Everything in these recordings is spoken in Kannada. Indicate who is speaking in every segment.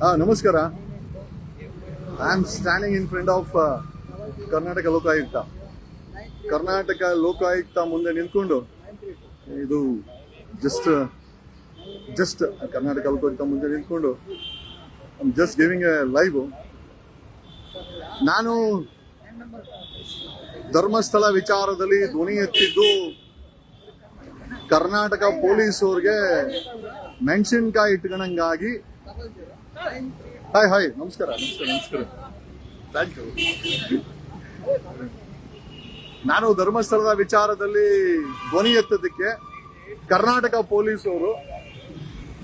Speaker 1: ಹಾ, ನಮಸ್ಕಾರ. I am standing in front of Karnataka Lokayukta. Karnataka Lokayukta ಮುಂದೆ ನಿಂತ್ಕೊಂಡು, ಇದು ಜಸ್ಟ್ ಜಸ್ಟ್ ಕರ್ನಾಟಕ ಲೋಕಾಯುಕ್ತ ಮುಂದೆ ನಿಂತ್ಕೊಂಡು ಜಸ್ಟ್ ಗಿವಿಂಗ್ ಎ ಲೈವ್ ನಾನು ಧರ್ಮಸ್ಥಳ ವಿಚಾರದಲ್ಲಿ ಧ್ವನಿ ಎತ್ತಿದ್ದು ಕರ್ನಾಟಕ ಪೊಲೀಸವ್ರಿಗೆ ಮೆಣಸಿನ್ಕಾಯಿ ಇಟ್ಕೊಂಡಂಗಾಗಿ. ಹಾಯ್ ಹಾಯ್ ನಮಸ್ಕಾರ. ನಮಸ್ಕಾರ ನಮಸ್ಕಾರ. ಥ್ಯಾಂಕ್ ಯು ನಾನು ಧರ್ಮಸ್ಥಳದ ವಿಚಾರದಲ್ಲಿ ಧ್ವನಿ ಎತ್ತದಕ್ಕೆ ಕರ್ನಾಟಕ ಪೊಲೀಸವರು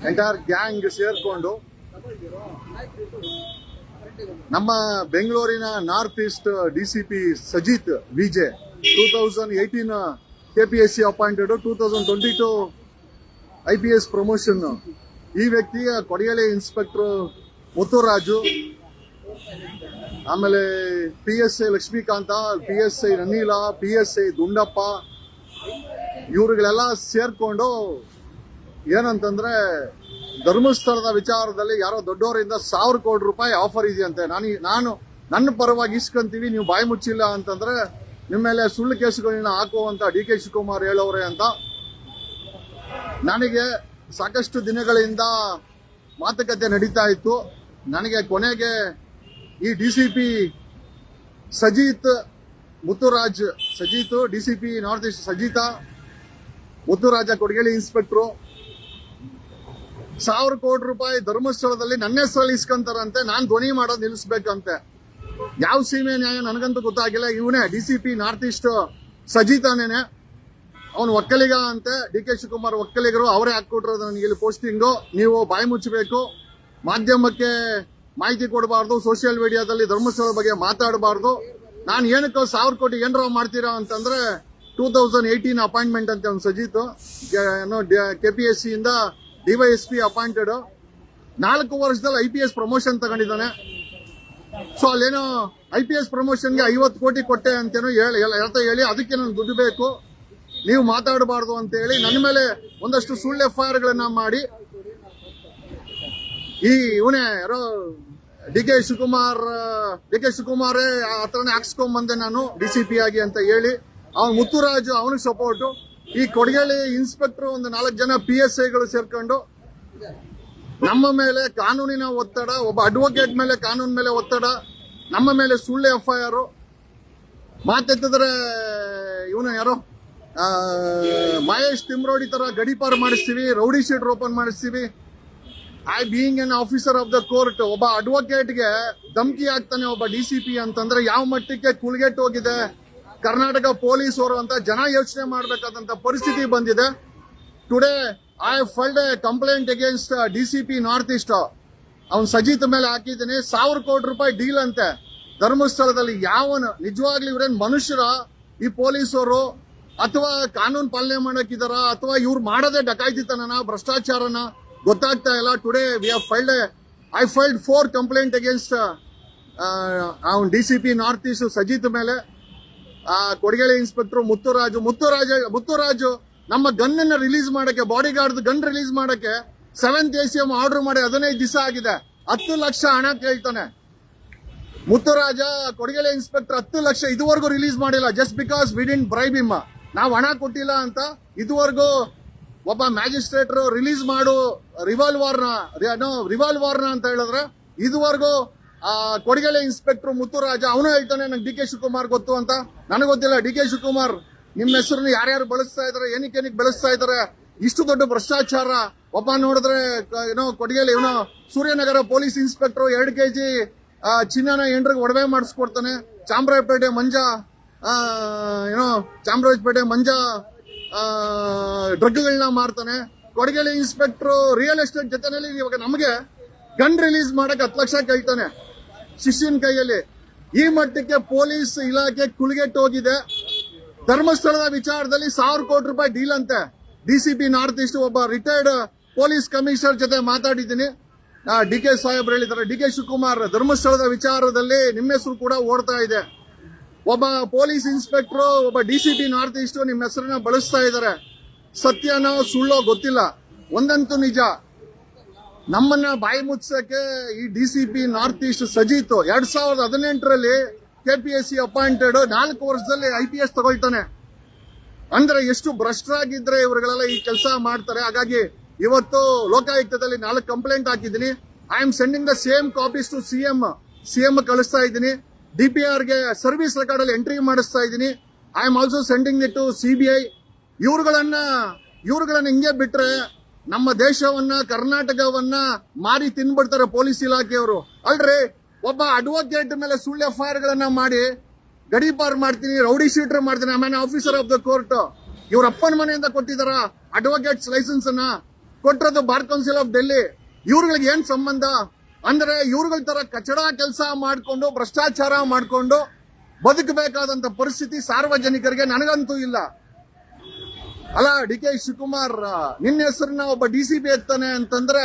Speaker 1: ಎಂಟೈರ್ ಗ್ಯಾಂಗ್ ಸೇರ್ಕೊಂಡು ನಮ್ಮ ಬೆಂಗಳೂರಿನ north east D C P Sajith V J two thousand eighteen KPSC appointed two thousand twenty two I P S promotion ಈ ವ್ಯಕ್ತಿಯ ಕೊಡಿಯಲೆ ಇನ್ಸ್ಪೆಕ್ಟರ್ ಮುತ್ತುರಾಜು, ಆಮೇಲೆ P S I Lakshmikanta P S I Ranila P S I Dundappa, ಇವರುಗಳೆಲ್ಲ ಸೇರ್ಕೊಂಡು ಏನಂತಂದ್ರೆ ಧರ್ಮಸ್ಥಳದ ವಿಚಾರದಲ್ಲಿ ಯಾರೋ ದೊಡ್ಡವರಿಂದ ಸಾವಿರ ಕೋಟಿ ರೂಪಾಯಿ ಆಫರ್ ಇದೆಯಂತೆ. ನಾನು ನಾನು ನನ್ನ ಪರವಾಗಿ ಇಸ್ಕೊಂತೀವಿ, ನೀವು ಬಾಯಿ ಮುಚ್ಚಿಲ್ಲ ಅಂತಂದ್ರೆ ನಿಮ್ಮ ಮೇಲೆ ಸುಳ್ಳು ಕೇಸುಗಳನ್ನ ಹಾಕುವಂತ ಡಿ ಕೆ ಶಿವಕುಮಾರ್ ಹೇಳೋರೆ ಅಂತ ನನಗೆ ಸಾಕಷ್ಟು ದಿನಗಳಿಂದ ಮಾತುಕತೆ ನಡೀತಾ ಇತ್ತು. ನನಗೆ ಕೊನೆಗೆ ಈ D C P Sajith Mutturaj Sajith, D C P north east ಸಜೀತಾ, Muthuraja Kodigehalli inspector. ಸಾವಿರ ಕೋಟಿ ರೂಪಾಯಿ ಧರ್ಮಸ್ಥಳದಲ್ಲಿ ನನ್ನ ಹೆಸರಲ್ಲಿ ಇಸ್ಕೊಂತಾರಂತೆ, ನಾನು ಧ್ವನಿ ಮಾಡೋದು ನಿಲ್ಲಿಸ್ಬೇಕಂತೆ. ಯಾವ ಸೀಮೆ ನ್ಯಾಯ ನನಗಂತೂ ಗೊತ್ತಾಗಿಲ್ಲ, ಇವನೇ D C P north east ಸಜಿತಾನೇನೆ. ಅವನು ಒಕ್ಕಲಿಗ ಅಂತೆ. ಡಿ ಕೆ ಶಿವಕುಮಾರ್ ಒಕ್ಕಲಿಗರು, ಅವರೇ ಹಾಕ್ಕೊಟ್ರೋದು ನನಗೆ ಇಲ್ಲಿ ಪೋಸ್ಟಿಂಗು. ನೀವು ಬಾಯಿ ಮುಚ್ಚಬೇಕು. ಮಾಧ್ಯಮಕ್ಕೆ ಮಾಹಿತಿ ಕೊಡಬಾರ್ದು. ಸೋಷಿಯಲ್ ಮೀಡಿಯಾದಲ್ಲಿ ಧರ್ಮಸ್ಥಳ ಬಗ್ಗೆ ಮಾತಾಡಬಾರ್ದು. ನಾನು ಏನಕ್ಕೆ ಸಾವಿರ ಕೋಟಿ ಏನಾರ ಮಾಡ್ತೀರಾ ಅಂತಂದ್ರೆ ಟೂ ತೌಸಂಡ್ ಏಯ್ಟೀನ್ ಅಪಾಯಿಂಟ್ಮೆಂಟ್ ಅಂತ ಒಂದು ಸಜೀತು. ಏನೋ ಕೆ ಪಿ ಎಸ್ ಸಿಯಿಂದ ಡಿವೈಎಸ್ ಪಿ ಅಪಾಯಿಂಟೆಡ್ ನಾಲ್ಕು ವರ್ಷದಲ್ಲಿ ಐ ಪಿ ಎಸ್ ಪ್ರಮೋಷನ್ ತಗೊಂಡಿದ್ದಾನೆ. ಸೊ ಅಲ್ಲೇನೋ ಐ ಪಿ ಎಸ್ ಪ್ರಮೋಷನ್ಗೆ ಐವತ್ತು ಕೋಟಿ ಕೊಟ್ಟೆ ಅಂತೇನೋ ಹೇಳಿ ಹೇಳ್ತಾ ಹೇಳಿ, ಅದಕ್ಕೆ ನಾನು ದುಡ್ಡು ಬೇಕು. ನೀವು ಮಾತಾಡಬಾರ್ದು ಅಂತ ಹೇಳಿ ನನ್ನ ಮೇಲೆ ಒಂದಷ್ಟು ಸುಳ್ಳು ಎಫ್ ಐ ಮಾಡಿ. ಈ ಇವನೇ ಯಾರೋ D K Shivakumar, D K ಶಿವಕುಮಾರೇ ಹತ್ರನೇ ಹಾಕ್ಸ್ಕೊಂಡ್ ಬಂದೆ ನಾನು ಡಿ ಸಿ ಪಿ ಆಗಿ ಅಂತ ಹೇಳಿ. ಅವನು ಮುತ್ತುರಾಜು ಅವನಿಗೆ ಸಪೋರ್ಟು ಈ ಕೊಡಗೇಳಿ ಇನ್ಸ್ಪೆಕ್ಟರ್ ಒಂದು ನಾಲ್ಕು ಜನ ಪಿ ಎಸ್ ಐಗಳು ಸೇರ್ಕೊಂಡು ನಮ್ಮ ಮೇಲೆ ಕಾನೂನಿನ ಒತ್ತಡ, ಒಬ್ಬ ಅಡ್ವೊಕೇಟ್ ಮೇಲೆ ಕಾನೂನು ಮೇಲೆ ಒತ್ತಡ, ನಮ್ಮ ಮೇಲೆ ಸುಳ್ಳು ಎಫ್ ಐ ಆರ್ ಮಾತೆತ್ತಿದ್ರೆ ಇವನು ಯಾರೋ ಮಹೇಶ್ ತಿಮ್ರೋಡಿ ತರ ಗಡಿಪಾರು ಮಾಡಿಸ್ತೀವಿ, ರೌಡಿ ಶೀಟ್ ಓಪನ್ ಮಾಡಿಸ್ತೀವಿ. I being an officer of the court ಒಬ್ಬ ಅಡ್ವೊಕೇಟ್ಗೆ ಧಮಕಿ ಆಗ್ತಾನೆ ಒಬ್ಬ ಡಿ ಸಿ ಪಿ ಅಂತಂದ್ರೆ ಯಾವ ಮಟ್ಟಕ್ಕೆ ಕುಳ್ಗೆಟ್ ಹೋಗಿದೆ, ಕರ್ನಾಟಕ ಪೊಲೀಸರು ಅಂತ ಜನ ಯೋಚನೆ ಮಾಡಬೇಕಾದಂತ ಪರಿಸ್ಥಿತಿ ಬಂದಿದೆ. Today I filed a complaint against D C P north east ಅವ್ನು ಸಜಿತ್ ಮೇಲೆ ಹಾಕಿದ್ದೀನಿ, ಸಾವಿರ ಕೋಟಿ ರೂಪಾಯಿ ಡೀಲ್ ಅಂತೆ. ಧರ್ಮಸ್ಥಳದಲ್ಲಿ ಯಾವನು ನಿಜವಾಗ್ಲೂ ಇವ್ರೇನ್ ಮನುಷ್ಯರ? ಈ ಪೊಲೀಸರು ಅಥವಾ ಕಾನೂನು ಪಾಲನೆ ಮಾಡಕ್ಕಿದಾರ ಅಥವಾ ಇವ್ರು ಮಾಡೋದೇ ಡಕಾಯ್ತಿತನ ಭ್ರಷ್ಟಾಚಾರನ, ಗೊತ್ತಾಗ್ತಾ ಇಲ್ಲ. Today we have filed I filed four complaint against ಅವ್ನು D C P north east Sajith ಮೇಲೆ. ಕೊಡಗೇಳಿ ಇನ್ಸ್ಪೆಕ್ಟರ್ ಮುತ್ತುರಾಜು, ಮುತ್ತುರಾಜ, ಮುತ್ತುರಾಜು ನಮ್ಮ ಗನ್ ಅನ್ನ ರಿಲೀಸ್ ಮಾಡಕ್ಕೆ ಬಾಡಿ ಗಾರ್ಡ್ ಗನ್ ರಿಲೀಸ್ ಮಾಡಕ್ಕೆ seventh A C M order ಮಾಡಿ ಹದಿನೈದು ದಿವಸ ಆಗಿದೆ. ಹತ್ತು ಲಕ್ಷ ಹಣ ಕೇಳ್ತಾನೆ. ಮುತ್ತುರಾಜ, ಕೊಡಗೇಳಿ ಇನ್ಸ್ಪೆಕ್ಟರ್ ಹತ್ತು ಲಕ್ಷ ಇದುವರೆಗೂ ರಿಲೀಸ್ ಮಾಡಿಲ್ಲ. Just because we didn't bribe ಇಮ್ಮ ನಾವು ಹಣ ಕೊಟ್ಟಿಲ್ಲ ಅಂತ ಇದುವರೆಗೂ ಒಬ್ಬ ಮ್ಯಾಜಿಸ್ಟ್ರೇಟರ್ ರಿಲೀಸ್ ಮಾಡು ರಿವಾಲ್ವರ್ನ ರಿವಾಲ್ವರ್ನ ಅಂತ ಹೇಳಿದ್ರೆ ಇದುವರೆಗೂ ಆ ಕೊಡಗಲೆ ಇನ್ಸ್ಪೆಕ್ಟರ್ ಮುತ್ತುರಾಜ ಅವನು ಹೇಳ್ತಾನೆ, ನಂಗೆ ಡಿ ಕೆ ಶಿವಕುಮಾರ್ ಗೊತ್ತು ಅಂತ. ನನಗೆ ಗೊತ್ತಿಲ್ಲ, ಡಿ ಕೆ ಶಿವಕುಮಾರ್ ನಿಮ್ಮ ಹೆಸರನ್ನ ಯಾರ್ಯಾರು ಬಳಸ್ತಾ ಇದಾರೆ, ಏನಕ್ಕೆ ಏನಕ್ಕೆ ಬೆಳೆಸ್ತಾ ಇದಾರೆ, ಇಷ್ಟು ದೊಡ್ಡ ಭ್ರಷ್ಟಾಚಾರ. ಒಬ್ಬ ನೋಡಿದ್ರೆ, ಏನೋ, ಕೊಡಗೇಲಿ ಏನೋ ಸೂರ್ಯನಗರ ಪೊಲೀಸ್ ಇನ್ಸ್ಪೆಕ್ಟರ್ ಎರಡು ಕೆ ಜಿ ಚಿನ್ನನ ಎಂಡ್ರಿಗೆ ಒಡವೆ ಮಾಡಿಸ್ಕೊಡ್ತಾನೆ. ಚಾಮರಾಜಪೇಟೆ ಮಂಜ ಏನೋ ಚಾಮರಾಜಪೇಟೆ ಮಂಜ ಡ್ರಗ್ಗಳನ್ನ ಮಾರ್ತಾನೆ. ಕೊಡಗೇಲಿ ಇನ್ಸ್ಪೆಕ್ಟರ್ ರಿಯಲ್ ಎಸ್ಟೇಟ್ ಜೊತೆನಲ್ಲಿ ಇವಾಗ ನಮಗೆ ಗನ್ ರಿಲೀಸ್ ಮಾಡಕ್ ಹತ್ತು ಲಕ್ಷ ಕೇಳ್ತಾನೆ ಶಿಷ್ಯನ ಕೈಯಲ್ಲಿ. ಈ ಮಟ್ಟಕ್ಕೆ ಪೊಲೀಸ್ ಇಲಾಖೆ ಕುಲಿಗೆಟ್ಟು ಹೋಗಿದೆ. ಧರ್ಮಸ್ಥಳದ ವಿಚಾರದಲ್ಲಿ ಸಾವಿರ ಕೋಟಿ ರೂಪಾಯಿ ಡೀಲ್ ಅಂತೆ. ಡಿಸಿಪಿ ನಾರ್ತ್ ಈಸ್ಟ್ ಒಬ್ಬ ರಿಟೈರ್ಡ್ ಪೊಲೀಸ್ ಕಮಿಷನರ್ ಜೊತೆ ಮಾತಾಡಿದ್ದೀನಿ. ಡಿ ಕೆ ಸಾಹೇಬ್ರು ಹೇಳಿದ್ದಾರೆ. ಡಿ ಕೆ ಶಿವಕುಮಾರ್ ಧರ್ಮಸ್ಥಳದ ವಿಚಾರದಲ್ಲಿ ನಿಮ್ಮ ಹೆಸರು ಕೂಡ ಓಡ್ತಾ ಇದೆ. ಒಬ್ಬ ಪೊಲೀಸ್ ಇನ್ಸ್ಪೆಕ್ಟರ್, ಒಬ್ಬ ಡಿಸಿಪಿ ನಾರ್ತ್ ಈಸ್ಟ್ ನಿಮ್ಮ ಹೆಸರನ್ನ ಬಳಸ್ತಾ ಇದ್ದಾರೆ ಸತ್ಯನೋ ಸುಳ್ಳೋ ಗೊತ್ತಿಲ್ಲ. ಒಂದಂತೂ ನಿಜ. ನಮ್ಮನ್ನ ಬಾಯಿ ಮುಚ್ಚಕ್ಕೆ ಈ D C P north east Sajith. ಎರಡ್ ಸಾವಿರದ ಹದಿನೆಂಟರಲ್ಲಿ K P S C appointed ನಾಲ್ಕು ವರ್ಷದಲ್ಲಿ ಐ ಪಿ ಎಸ್ ತಗೊಳ್ತಾನೆ. ಅಂದ್ರೆ ಎಷ್ಟು ಭ್ರಷ್ಟರಾಗಿದ್ರೆ ಇವರುಗಳೆಲ್ಲ ಈ ಕೆಲಸ ಮಾಡ್ತಾರೆ. ಹಾಗಾಗಿ ಇವತ್ತು ಲೋಕಾಯುಕ್ತದಲ್ಲಿ ನಾಲ್ಕು ಕಂಪ್ಲೇಂಟ್ ಹಾಕಿದ್ದೀನಿ. I am sending the same copies to CM CM ಕಳಿಸ್ತಾ ಇದ್ದೀನಿ. ಡಿ ಪಿ ಗೆ ಸರ್ವಿಸ್ ರೆಕಾರ್ಡ್ ಅಲ್ಲಿ ಎಂಟ್ರಿ ಮಾಡಿಸ್ತಾ ಇದ್ದೀನಿ. I am also sending it to I ಇವ್ರುಗಳನ್ನ ಇವ್ರುಗಳನ್ನ ಹಿಂಗೆ ಬಿಟ್ರೆ ನಮ್ಮ ದೇಶವನ್ನ, ಕರ್ನಾಟಕವನ್ನ ಮಾರಿ ತಿನ್ಬಿಡ್ತಾರೆ ಪೊಲೀಸ್ ಇಲಾಖೆಯವರು. ಅಲ್ರಿ, ಒಬ್ಬ ಅಡ್ವೊಕೇಟ್ ಮೇಲೆ ಸುಳ್ಳು ಎಫ್ ಗಳನ್ನ ಮಾಡಿ ಗಡೀಪಾರ್ ಮಾಡ್ತೀನಿ ರೌಡಿ ಶೀಟರ್ ಮಾಡ್ತೀನಿ ಆಮೇಲೆ ಆಫೀಸರ್ ಆಫ್ ದ ಕೋರ್ಟ್ ಇವ್ರ ಅಪ್ಪನ ಮನೆಯಿಂದ ಕೊಟ್ಟಿದಾರ ಅಡ್ವೊಕೇಟ್ಸ್ ಲೈಸೆನ್ಸ್ ಅನ್ನ. ಕೊಟ್ಟಿರೋದು ಬಾರ್ ಕೌನ್ಸಿಲ್ ಆಫ್ ಡೆಲ್ಲಿ ಇವ್ರುಗಳಿಗೆ ಏನ್ ಸಂಬಂಧ? ಅಂದ್ರೆ ಇವ್ರುಗಳ ತರ ಕಚಡ ಕೆಲಸ ಮಾಡಿಕೊಂಡು, ಭ್ರಷ್ಟಾಚಾರ ಮಾಡಿಕೊಂಡು ಬದುಕಬೇಕಾದಂತ ಪರಿಸ್ಥಿತಿ ಸಾರ್ವಜನಿಕರಿಗೆ ನನಗಂತೂ ಇಲ್ಲ. ಅಲ್ಲ, ಡಿ ಕೆ ಶಿವಕುಮಾರ್, ನಿನ್ನ ಹೆಸರನ್ನ ಒಬ್ಬ ಡಿ ಸಿ ಪಿ ಎತ್ತಾನೆ ಅಂತಂದ್ರೆ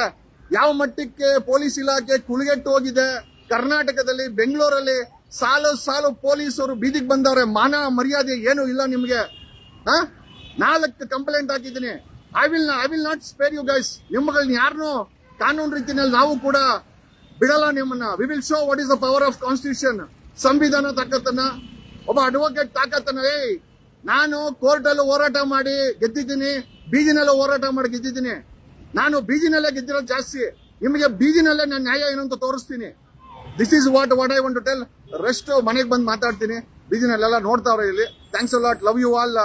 Speaker 1: ಯಾವ ಮಟ್ಟಕ್ಕೆ ಪೊಲೀಸ್ ಇಲಾಖೆ ಕುಳಿಗೆಟ್ಟು ಹೋಗಿದೆ? ಕರ್ನಾಟಕದಲ್ಲಿ, ಬೆಂಗಳೂರಲ್ಲಿ ಸಾಲು ಸಾಲು ಪೊಲೀಸರು ಬೀದಿಗೆ ಬಂದವ್ರೆ, ಮಾನ ಮರ್ಯಾದೆ ಏನು ಇಲ್ಲ ನಿಮಗೆ. ಹಾ ನಾಲ್ಕು ಕಂಪ್ಲೇಂಟ್ ಹಾಕಿದ್ದೀನಿ. I will I will not spare you guys ನಿಮ್ಮಗಳನ್ನ ಯಾರನ್ನೂ ಕಾನೂನು ರೀತಿಯಲ್ಲಿ ನಾವು ಕೂಡ ಬಿಡಲ್ಲ ನಿಮ್ಮನ್ನ. We will show what is the power of constitution ಸಂವಿಧಾನ ತಾಕತ್ತನ್ನ. ಒಬ್ಬ ಅಡ್ವೊಕೇಟ್ ತಾಕತ್ತನ ಏಯ್ ನಾನು ಕೋರ್ಟಲ್ಲೂ ಹೋರಾಟ ಮಾಡಿ ಗೆದ್ದಿದ್ದೀನಿ ಬೀದಿನಲ್ಲೂ ಹೋರಾಟ ಮಾಡಿ ಗೆದ್ದಿದ್ದೀನಿ. ನಾನು ಬೀಜಿನಲ್ಲೇ ಗೆದ್ದಿರೋದು ಜಾಸ್ತಿ. ನಿಮಗೆ ಬೀಜಿನಲ್ಲೇ ನಾನು ನ್ಯಾಯ ಏನು ಅಂತ ತೋರಿಸ್ತೀನಿ. This is what what I want to tell rest ಮನೆಗೆ ಬಂದು ಮಾತಾಡ್ತೀನಿ. ಬೀಜಿನಲ್ಲೆಲ್ಲ ನೋಡ್ತಾವ್ರೆ ಇಲ್ಲಿ. Thanks lot love you all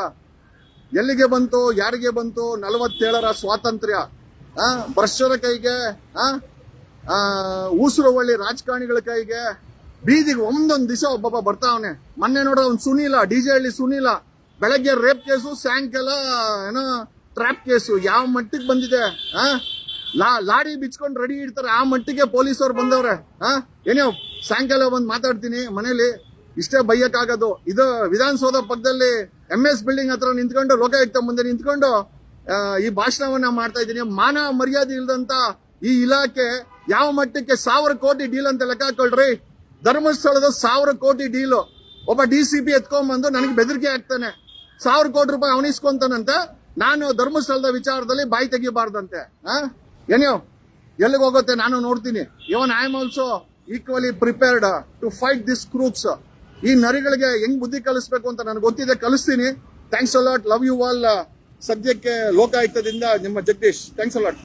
Speaker 1: ಎಲ್ಲಿಗೆ ಬಂತು ಯಾರಿಗೆ ಬಂತು ನಲವತ್ತೇಳರ ಸ್ವಾತಂತ್ರ್ಯ. ಆ ಭ್ರಷ್ಟರ ಕೈಗೆ ಆ, ಊಸುರುವಳ್ಳಿ ರಾಜಕಾರಣಿಗಳ ಕೈಗೆ ಬೀದಿಗೆ ಒಂದೊಂದ್ ದಿವಸ ಒಬ್ಬೊಬ್ಬ ಬರ್ತಾವನೆ. ಮೊನ್ನೆ ನೋಡೋ ಅವ್ನು ಸುನೀಲ, ಡಿ ಜೆ ಹಳ್ಳಿ ಸುನೀಲ, ಬೆಳಗ್ಗೆ ರೇಪ್ ಕೇಸು ಸಾಯಂಕಾಲ, ಏನೋ ಟ್ರ್ಯಾಪ್ ಕೇಸು ಯಾವ ಮಟ್ಟಿಗೆ ಬಂದಿದೆ ಲಾ ಲಾಡಿ ಬಿಚ್ಕೊಂಡು ರೆಡಿ ಇಡ್ತಾರೆ, ಆ ಮಟ್ಟಿಗೆ ಪೊಲೀಸರು ಬಂದವ್ರೆ, ಆ? ಏನೋ, ಸಾಯಂಕಾಲ ಬಂದು ಮಾತಾಡ್ತೀನಿ ಮನೇಲಿ, ಇಷ್ಟೇ ಬೈಯಕ್ಕಾಗೋದು. ಇದು ವಿಧಾನಸೌಧ ಪಕ್ಕದಲ್ಲಿ ಎಂ ಎಸ್ ಬಿಲ್ಡಿಂಗ್ ಹತ್ರ ನಿಂತ್ಕೊಂಡು ಲೋಕಾಯುಕ್ತ ಮುಂದೆ ನಿಂತ್ಕೊಂಡು ಈ ಭಾಷಣವನ್ನ ಮಾಡ್ತಾ ಇದ್ದೀನಿ. ಮಾನ ಮರ್ಯಾದೆ ಇಲ್ದಂತ ಈ ಇಲಾಖೆ ಯಾವ ಮಟ್ಟಕ್ಕೆ ಸಾವಿರ ಕೋಟಿ ಡೀಲ್ ಅಂತ ಲೆಕ್ಕ ಹಾಕೊಳ್ರಿ? ಧರ್ಮಸ್ಥಳದ ಸಾವಿರ ಕೋಟಿ ಡೀಲು. ಒಬ್ಬ ಡಿ ಸಿ ಪಿ ಎತ್ಕೊಂಡ್ಬಂದು ನನಗೆ ಬೆದರಿಕೆ ಆಗ್ತಾನೆ ಸಾವಿರ ಕೋಟಿ ರೂಪಾಯಿ ಅವನಿಸ್ಕೊಂತಾನಂತೆ. ನಾನು ಧರ್ಮಸ್ಥಳದ ವಿಚಾರದಲ್ಲಿ ಬಾಯಿ ತೆಗಿಬಾರ್ದಂತೆ. ಏನೋ ಎಲ್ಲಿಗೆ ಹೋಗುತ್ತೆ? ನಾನು ನೋಡ್ತೀನಿ. Even I am also equally prepared to fight this crooks ಈ ನರಿಗಳಿಗೆ ಹೆಂಗ್ ಬುದ್ಧಿ ಕಲಿಸ್ಬೇಕು ಅಂತ ನನಗೆ ಗೊತ್ತಿದೆ. ಕಲಿಸ್ತೀನಿ. Thanks a lot love you all ಸದ್ಯಕ್ಕೆ ಲೋಕಾಯುಕ್ತದಿಂದ ನಿಮ್ಮ ಜಗದೀಶ್. Thanks a lot